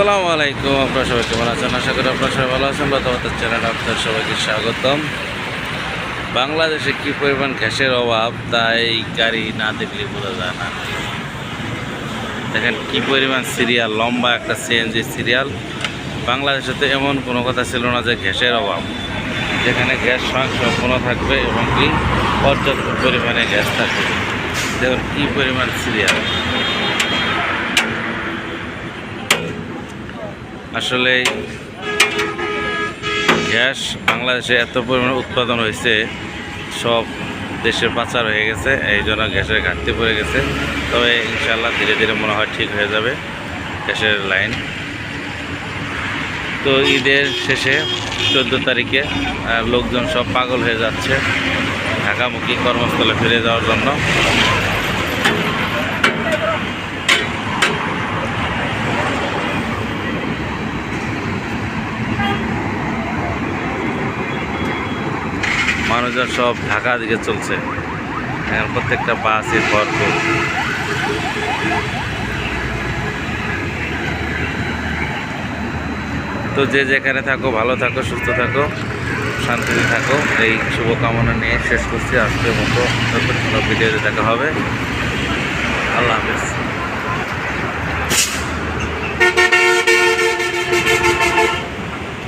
আসসালামু আলাইকুম, আপনার সবাই কেমন আছেন? আশা করি আপনার সবাই ভালো আছেন। বাতাবাতার চ্যানেল আপনার সবাইকে স্বাগতম। বাংলাদেশে কি পরিমাণ গ্যাসের অভাব তাই গাড়ি না দেখলে বোঝা যায় না। দেখেন কি পরিমাণ সিরিয়াল, লম্বা একটা সিএনজি সিরিয়াল। বাংলাদেশে তো এমন কোনো কথা ছিল না যে গ্যাসের অভাব। যেখানে গ্যাস সম্পূর্ণ থাকবে এবং কি পর্যাপ্ত পরিমাণে গ্যাস থাকবে। দেখুন কি পরিমাণ সিরিয়াল। আসলে গ্যাস বাংলাদেশে এত পরিমাণে উৎপাদন হয়েছে, সব দেশে পাচার হয়ে গেছে, এই জন্য গ্যাসের ঘাটতি পড়ে গেছে। তবে ইনশাল্লাহ ধীরে ধীরে মনে হয় ঠিক হয়ে যাবে গ্যাসের লাইন। তো ঈদের শেষে চোদ্দ তারিখে লোকজন সব পাগল হয়ে যাচ্ছে, ঢাকামুখী কর্মস্থলে ফিরে যাওয়ার জন্য। মানুষজন সব ঢাকা দিকে চলছে। প্রত্যেকটা বাসে ভরপুর। তো যে যেখানে থাকো, ভালো থাকো, সুস্থ থাকো, শান্তিতে থাকো। এই শুভকামনা নিয়ে শেষ করছি। আজকের মতো ভিডিওতে দেখা হবে। আল্লাহ হাফেজ।